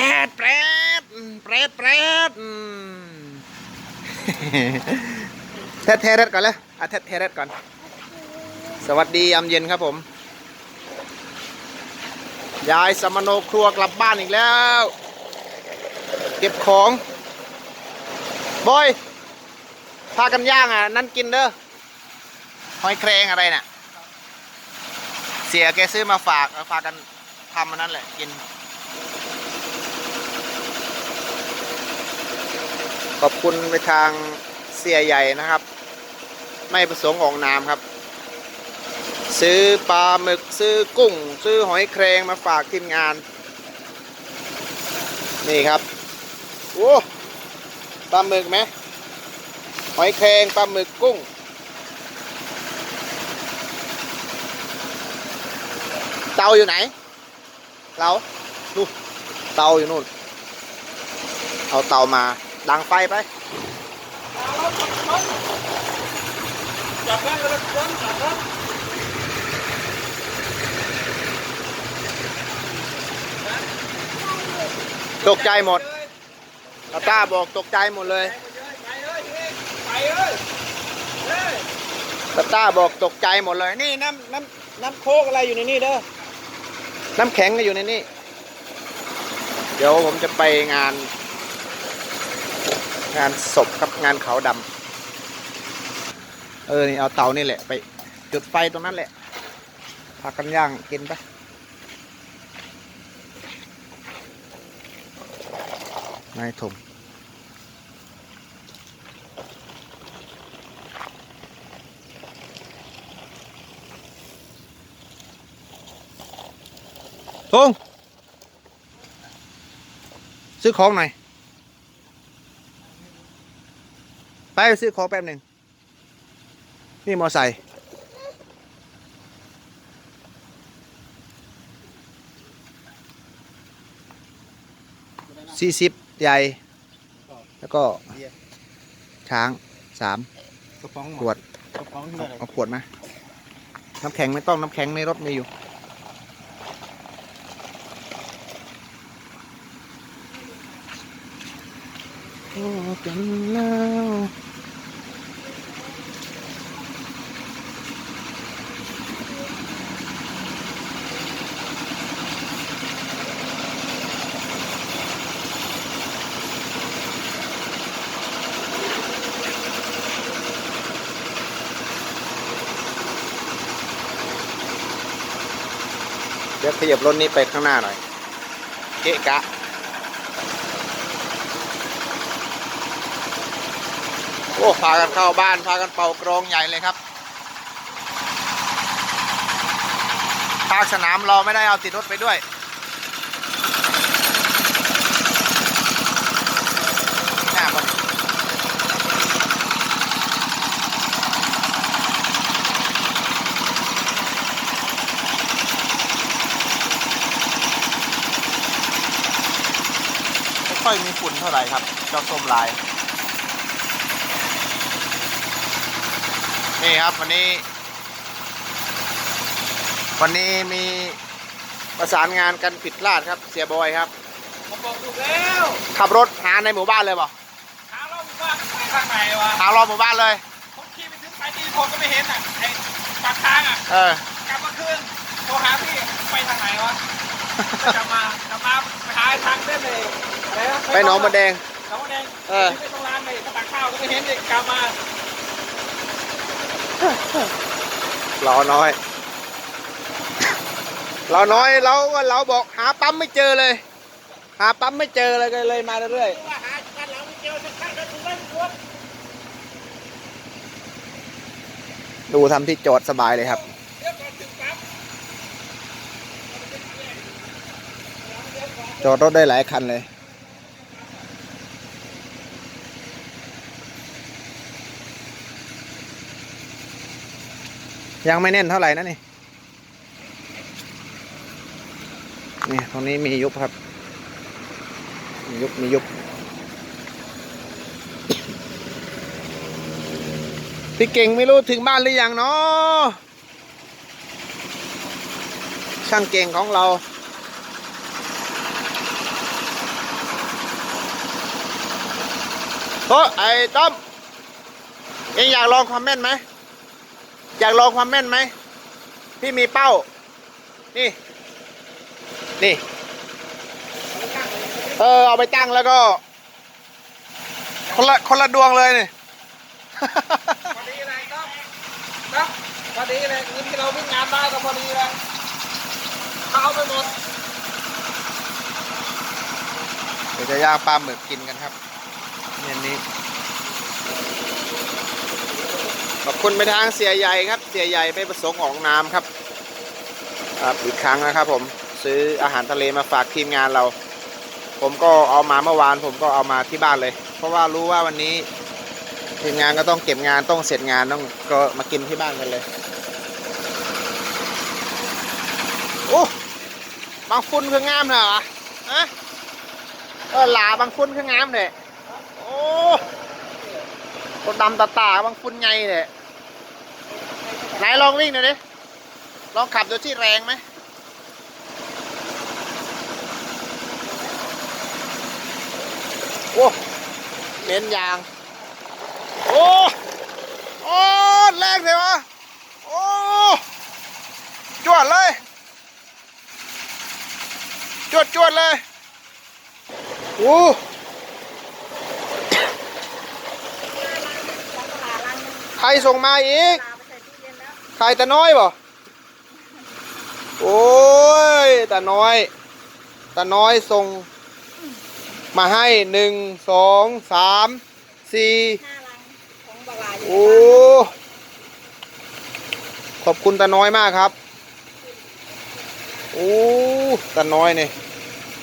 แปดแปดแปดแปดอืมเทสเทสก่อนเลยอะเทสเทสก่อน สวัสดียามเย็นครับผม ยายสมโนครัวกลับบ้านอีกแล้ว เก็บของบอยพากันย่างอะ นั่นกินเด้อหอยแครงอะไรน่ะ เสียแกซื้อมาฝากเอาพากันทำมันนั่นแหละกิน ขอบคุณไปทางเสียใหญ่นะครับ ไม่ประสงค์ออกนามครับ ซื้อปลาหมึกซื้อกุ้ง ซื้อหอยแครงมาฝากทีมงาน นี่ครับโอ้ปลาหมึกไหมหอยแครงปลาหมึกกุ้งเตาอยู่ไหน เราดูเตาอยู่นู่น เอาเตามา ดังไฟไปจับได้ก็แล้วกันจับครับตกใจหมดตาต้าบอกตกใจหมดเลยไปเลยไปเลยเฮ้ยตาต้าบอกตกใจหมดเลย นี่น้ำน้ำน้ำโคกอะไรอยู่ในนี่เด้อ น้ำแข็งก็อยู่ในนี่ เดี๋ยวผมจะไปงาน งานศพครับงานเขาดำเออนี่เอาเตานี่แหละไป จุดไฟตรงนั้นแหละพากันย่างกินไปนายถมทงซื้อของหน่อย ไปซื้อของแป๊บหนึ่งนี่มอไซค์สี่สิบใหญ่ แล้วก็ช้างสามกระป๋องขวดกระป๋องที่เอาไหนเอาขวดมา น้ำแข็งไม่ต้อง น้ำแข็งในรถมีอยู่ โอ้กันแล้วเดี๋ยวขยับรถนี้ไปข้างหน้าหน่อย เกะกะ โอ้พากันเข้าบ้านพากันเป่ากรองใหญ่เลยครับภาคสนามเราไม่ได้เอาติดรถไปด้วยหน้าบนไม่ค่อยมีฝุ่นเท่าไหร่ครับ เจ้าส้มลาย นี่ครับวันนี้ วันนี้มีประสานงานกันผิดพลาดครับ เสียบอยครับผมบอกถูกแล้วขับรถหาในหมู่บ้านเลยเปล่ะหาเราว่าไปทางไหนวะหารอบหมู่บ้านเลยผมขี่ไปถึงสายดีผมก็ไม่เห็นอะไอ้ปากทางอะเออกลับมาคืนโทรหาพี่ไปทางไหนวะกลับมากลับมาไปหาทางเส้นเลยอะไรนะไปหนองบันแดงหนองบันแดงเออไปตรงร้านเลยตักข้าวก็ไม่เห็นเลยกลับมา รอน้อยรอน้อยเราก็เราบอกหาปั๊มไม่เจอเลย หาปั๊มไม่เจอเลยก็เลยมาเรื่อยๆดูทำที่จอดสบายเลยครับจอดรถได้หลายคันเลย ยังไม่แน่นเท่าไหร่นะนี่นี่ตรงนี้มียุบครับ มียุบมียุบพี่เก่งไม่รู้ถึงบ้านหรือยังเนาะช่างเก่งของเราโอ้ไอ้ต้อมเองอยากลองคอมเมนต์ไหม อยากลองความแม่นไหม พี่มีเป้า นี่ นี่ เออ เอาไปตั้งแล้วก็ คนละคนละดวงเลยนี่พอดีเลยก็นะพอดีเลยเงินที่เราวิ่งงานได้ก็พอดีเลยเขาเอาไปหมดเดี๋ยวจะย่างปลาหมึกกินกันครับเย็นนี้ ขอบคุณไปทางเสียใหญ่ครับ เสียใหญ่ไม่ประสงค์ออกนามครับครับอีกครั้งนะครับผมซื้ออาหารทะเลมาฝากทีมงานเรา ผมก็เอามาเมื่อวาน ผมก็เอามาที่บ้านเลย เพราะว่ารู้ว่าวันนี้ทีมงานก็ต้องเก็บงานต้องเสร็จงานต้องก็มากินที่บ้านกันเลยโอ้บางฟุ้นคืองามเหรอฮะเออหลาบางฟุ้นคืองามเลยโอ้คนดำตาตาบางฟุ้นไงเลย ไหนลองวิ่งหน่อยดิ ลองขับดูที่แรงไหมโอ้เน้นยาง โอ้โอ้แรงเลยวะโอ้จวดเลย จวดจวดเลยโอ้ใครส่งมาอีก ใครตาน้อยบ่โอ้ยตาน้อยตาน้อยส่ง มาให้หนึ่งสองสามสี่ห้าลังของบาลาอยู่โอ้ขอบคุณตาน้อยมากครับโอ้ตาน้อยนี่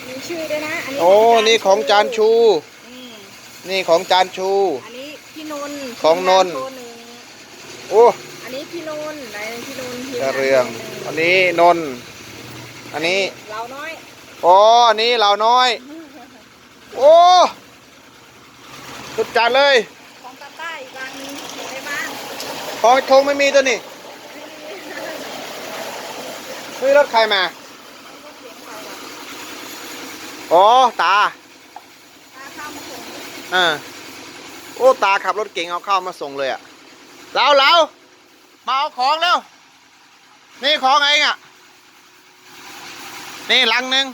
มีชื่อด้วยนะอันนี้โอ้นี่ของจานชูอืมนี่ของจานชู อันนี้พี่นนท์ของนนท์ทีมงาโทรหนึ่งโอ้อั นนี้พี่นนท์ไหนพี่นนท์ทีมกระงานเรืองโทหนึ่อันนี้นนท์อันนี้ เราน้อยอ๋ออันนี้เราน้อย โอ้สุดจัดเลย ของตาใต้อีกลังหนึงอยู่ในบ้านของทงไม่มีตัวนี่ซื้อรถใครมา อ๋อ ตา ตาข้ามมาส่งอ่า โอ้ ตาขับรถเก่งเอาข้าวมาส่งเลยอะเราเรา มาเอาของเร็วนี่ของเองอะนี่ลังหนึ่ง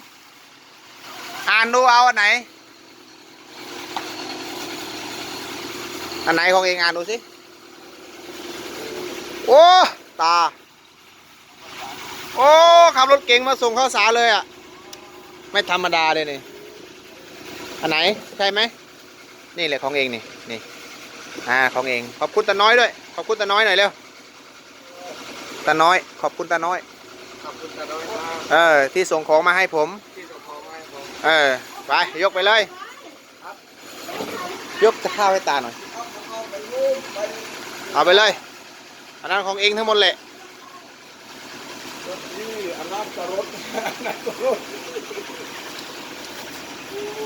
อ่านดูเอาอันไหน อันไหนของเองอ่านดูสิ โอ้ ตา โอ้ ขับรถเก่งมาส่งข้าวสารเลยอะ ไม่ธรรมดาเลยนี่ อันไหน ใช่ไหม นี่แหละของเองนี่ นี่ อ่า ของเอง ขอบคุณตาน้อยด้วย ขอบคุณตาน้อยหน่อยเร็ว ตาน้อย ขอบคุณตาน้อย ขอบคุณตาน้อยมากเออ ที่ส่งของมาให้ผม ที่ส่งของมาให้ผม เออ ไป ยกไปเลย ยกจะข้าวให้ตาหน่อย เอาไปเลย อันนั้นของเองทั้งหมดแหละนี่อันนั้นก็รถอันนั้นก็รถ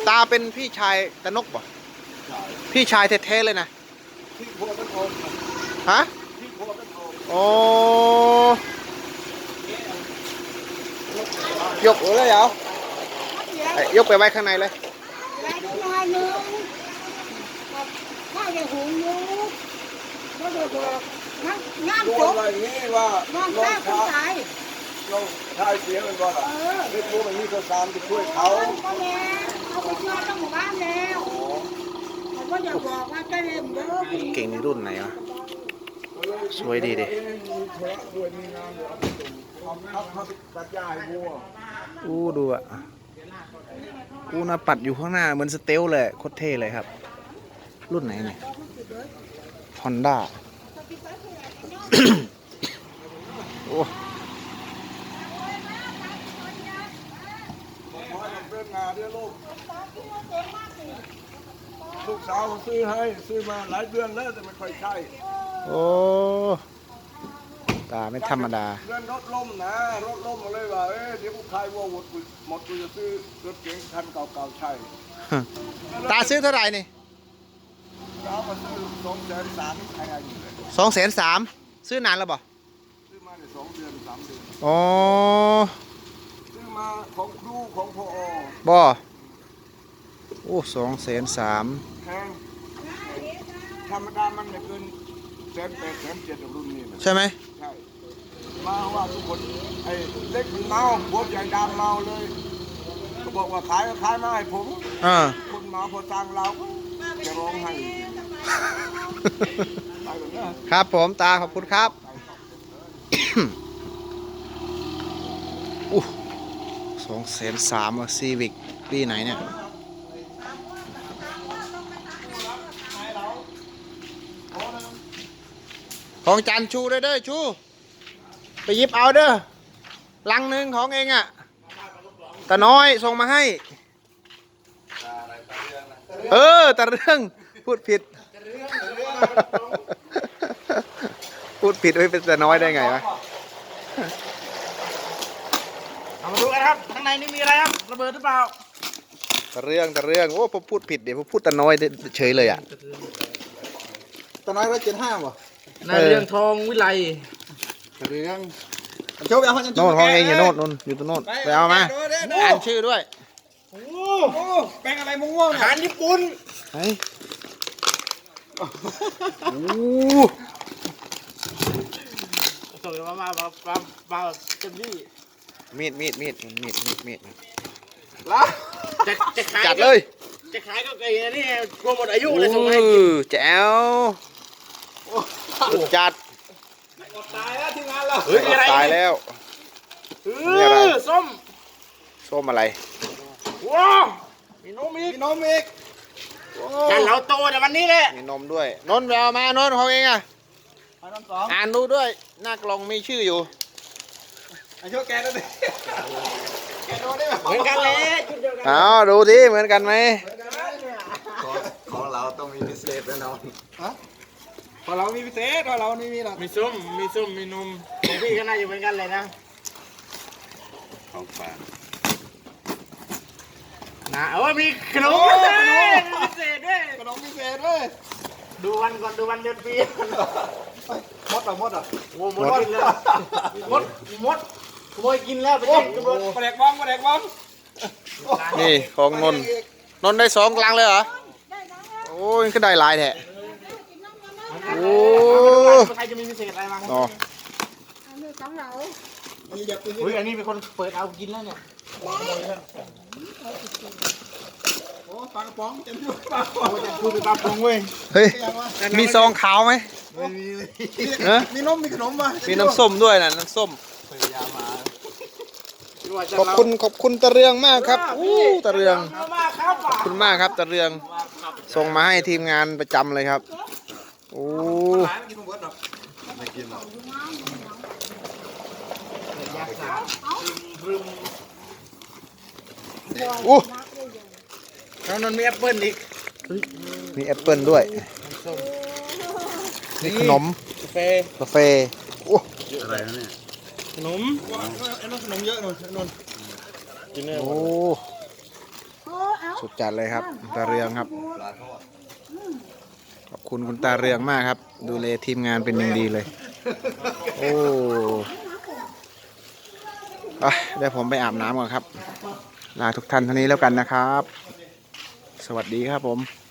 ตาเป็นพี่ชายตานกป่ะพี่ชายแท้ๆเลยนะที่พัวต้นโอมฮะที่พัวต้น โอมโอ้ยกเลยเหรอเอ้ยยกไปไว้ข้างในเลยไรก็น้อยหนึงข้าวจะหุงอยู่ก็เดือดนั่งงามรจวมบอะไรนี้ว่าน้องน้องข้าวคนชายตายน้องชายเสียมันก่อนเออไม่รู้มันมีคนตามไปช่วยเขาพ่อแม่เอาไปช่วยต้องหมู่บ้านแล้วเขาก็อยากบอกว่าจะเล่นเด้อเก่งในรุ่นไหนวะ สวยดีดิเด้อกูดูอะอู้หนาปัดอยู่ข้างหน้า เหมือนสเตลเลยโคตรเท่เลยครับ รุ่นไหนเนี่ยฮอนด้าโอ้ขอให้เป็นงานเดี๋ยวลูกสาวซื้อให้ ซื้อมาหลายเดือนแล้วแต่ไม่ค่อยใช่ โอ้ตาไม่ธรรมดาเงินรถล่มนะรถล่มมาเลยว่าเอ๊ะเดี๋ยวกูขายวัวหมดกูหมดกูจะซื้อรถเก๋งคันเก่าๆใช่ตาซื้อเท่าไหร่นี่เอามาซื้อสองแสนสามใครเอาอยู่เลยสองแสนสามซื้อนานแล้วบ่ซื้อมาในสองเดือนสามเดือนอ๋อซื้อมาของครูของพอบ่โอ้สองแสนสามแพงธรรมดามันไม่เกิน แสนแปดแสนเจ็ดรุ่นนี้นะใช่ไหมใช่มาว่าทุกคนไอ้เล็กมันเมาพวกใหญ่ดำเมาเลยเขาบอกว่าขายก็ขายมาให้ผมอ่าคนเมาพอตังเราก็จะร้องไห้ไปก่อนนะครับผมตาขอบคุณครับอู้สองแสนสามซีวิกปีไหนเนี่ย ของจันชูเด้อเด้อชู ไปหยิบเอาเด้อลังหนึ่งของเองอะ่ะตาน้อยส่งมาให้ เออตาเรื่องพูดผิด พูดผิดไม่เป็นตาน้อยได้ไงวะเอามาดูกันครับข้างในนี่มีอะไรครับระเบิดหรือเปล่าตาเรื่องตาเรื่องโอ้ผมพูดผิดเดี๋ยวผมพูดตาน้อยเฉยเลยอะตอนน้อยร้อยเจ็ดห้าบ่ นายเรืองทองวิไลเรื่องโชว์ไปเอาพันโน่นของเองอยู่โน่นโน่นอยู่ตรงโน่นไปเอามาอ่านชื่อด้วยโอ้โหแป้งอะไรม่วงๆอาหารญี่ปุ่นเฮ้ยโอ้ส่งมามามามามาเต็มที่มีดมีดมีดมีดมีดมีดแล้วจะจะขายจัดเลย จะขายก็ไอ้นี่กลัวหมดอายุโอ้เลยส่งให้แจ๋ว จัดตายแล้วทีมงานเราเฮ้ยตายแล้วเอนี่อะไรอส้มส้มอะไรว้าวมีนมอีกพี่น้องเอกกันเราโตแต่วันนี้แหละมีนมด้วยนนท์ไปเอามานนท์ของเองอะไปนมสองอ่านดูด้วยหน้ากล่องมีชื่ออยู่ไอ้โชว์แกแล้วดิแกโดนได้ไหมเหมือนกันเลยชุดเดียวกันเอาดูที่เหมือนกันไหมของเราต้องมีพิเศษแน่นอน พอเรามีพิเศษพอเรานี่มีหรอมีส้ม มีส้ม มีนมของพี่ก็น่าจะเหมือนกันเลยนะ ของฝากนะเออมีขนมพิเศษพิเศษด้วย ขนมพิเศษเลยดูวันก่อนดูวันเดือนปีมดอะมดอะโอ้หมดกินแล้วหมดหมดขโมยกินแล้วไปแจ้งตำรวจปลาแดกบ้องปลาแดกบ้องนี่ของนนท์นนท์ได้สองกลางเลยเหรอได้แล้วโอ้ยก็ได้หลายแท้กินน้ำมันนะ โอ้ใครจะมีพิเศษอะไรมาอ๋ออันนี้ของเราอุ้ยอันนี้เป็นคนเปิดเอากินแล้วเนี่ยโอ้ปลากระป๋องเต็มที่ปลากระป๋องพูดไปตามพงเว้ยเฮ้ยมีซองขาวไหมไม่มีเลยเอ้อมีนมมีขนมมามีน้ำส้มด้วยนะน้ำส้มว่าจะขอบคุณขอบคุณตะเรืองมากครับอู้ตะเรืองเอามาครับขอบคุณมากครับตะเรืองส่งมาให้ทีมงานประจำเลยครับ โอ้กินหมดหรอไม่กินหรอกโอ้แล้วนนมีแอปเปิ้ลอีกมีแอปเปิลด้วย นี่ขนมกาแฟกาแฟโอ้อะไรนะเนี่ยขนมไอ้นมขนมเยอะหน่อยนนกินเนอร์โอ้โอ้เอาสุดจัดเลยครับตาเรืองครับขอบ คุณคุณตาเรืองมากครับ ดูแลทีมงานเป็นอย่างดีเลย โอ้อะเดี๋ยวผมไปอาบน้ำก่อนครับ ลาทุกท่านเท่านี้แล้วกันนะครับ สวัสดีครับผม